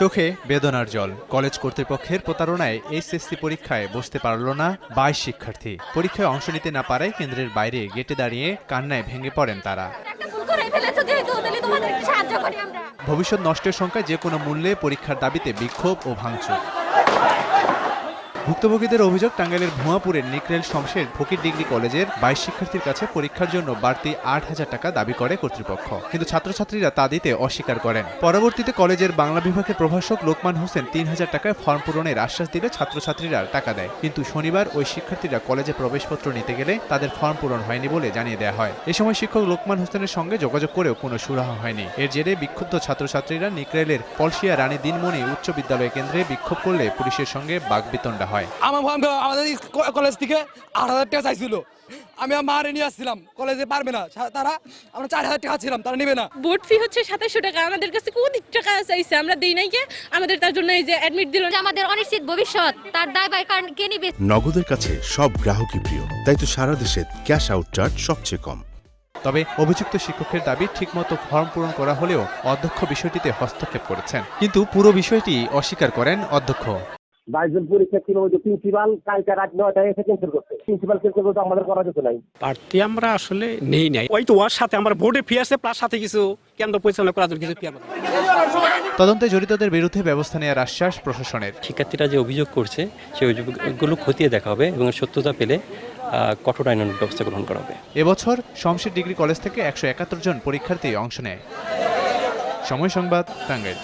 চোখে বেদনার জল। কলেজ কর্তৃপক্ষের প্রতারণায় এইচএসসি পরীক্ষায় বসতে পারল না বাইশ শিক্ষার্থী। পরীক্ষায় অংশ নিতে না পারায় কেন্দ্রের বাইরে গেটে দাঁড়িয়ে কান্নায় ভেঙে পড়েন তারা। ভবিষ্যৎ নষ্টের সংখ্যায় যে কোনো মূল্যে পরীক্ষার দাবিতে বিক্ষোভ ও ভাঙচুর। ভুক্তভোগীদের অভিযোগ, টাঙ্গাইলের ভুয়াপুরের নিকরেল শমশের ফকির ডিগ্রি কলেজের বাইশ শিক্ষার্থীর কাছে পরীক্ষার জন্য বাড়তি আট হাজার টাকা দাবি করে কর্তৃপক্ষ। কিন্তু ছাত্রছাত্রীরা তা দিতে অস্বীকার করেন। পরবর্তীতে কলেজের বাংলা বিভাগের প্রভাষক লোকমান হোসেন তিন হাজার টাকায় ফর্ম পূরণের আশ্বাস দিলে ছাত্রছাত্রীরা টাকা দেয়। কিন্তু শনিবার ওই শিক্ষার্থীরা কলেজে প্রবেশপত্র নিতে গেলে তাদের ফর্ম পূরণ হয়নি বলে জানিয়ে দেওয়া হয়। এ সময় শিক্ষক লোকমান হোসেনের সঙ্গে যোগাযোগ করেও কোনো সুরাহা হয়নি। এর জেরে বিক্ষুব্ধ ছাত্রছাত্রীরা নিকরেলের পলসিয়া রানী দিনমণি উচ্চ বিদ্যালয় কেন্দ্রে বিক্ষোভ করলে পুলিশের সঙ্গে বাগবিতণ্ডা হয়। আমার ফর্ম আমাদের কলেজ থেকে আট হাজার টাকা চাইছিল। আমি আমার মারে নিয়ে আসছিলাম কলেজে পারবে না। তারা আমরা চার হাজার টাকা ছিলাম তারা নেবে না। বোর্ড ফি হচ্ছে সাতাশশো টাকা আমাদের কাছে কোন টাকা চাইছে আমরা দেই নাই কে। আমাদের তার জন্য এই যে অ্যাডমিট দিল। আমাদের অনিশ্চিত ভবিষ্যৎ তার দায় বাই কারণ কে নিবে? নগদের কাছে সব গ্রাহকই প্রিয় তাই তো সারা দেশে ক্যাশ আউট চার্জ সবচেয়ে কম। তবে অভিযুক্ত শিক্ষকের দাবি ঠিকমতো ফর্ম পূরণ করা হলেও অধ্যক্ষ বিষয়টিতে হস্তক্ষেপ করেছেন। কিন্তু পুরো বিষয়টি অস্বীকার করেন অধ্যক্ষ। বাইশজন পরীক্ষার্থী মধ্যে প্রিন্সিপাল কালকে রাত নয়টায় এসে ক্যান্সেল করতে প্রিন্সিপাল ক্যান্সেল করতে আমাদের করা যেত নাই। প্রার্থী আমরা আসলে নেই নাই। ওই তো ওর সাথে আমার বোর্ডে ফি আছে প্লাস সাথে কিছু কেন্দ্র পরিচালনা করার জন্য কিছু ফি আমাদের। তদন্তে জড়িতদের বিরুদ্ধে ব্যবস্থা নেওয়ার আশ্বাস প্রশাসনের। শিক্ষার্থীরা যে অভিযোগ করছে সেই অভিযোগগুলো খতিয়ে দেখা হবে এবং সত্যতা পেলে আহ, কঠোর আইনানুগ ব্যবস্থা গ্রহণ করা হবে। এবছর শমশের ডিগ্রি কলেজ থেকে একশো একাত্তর জন পরীক্ষার্থী অংশ নেয়। সময় সংবাদ টাঙ্গাইল।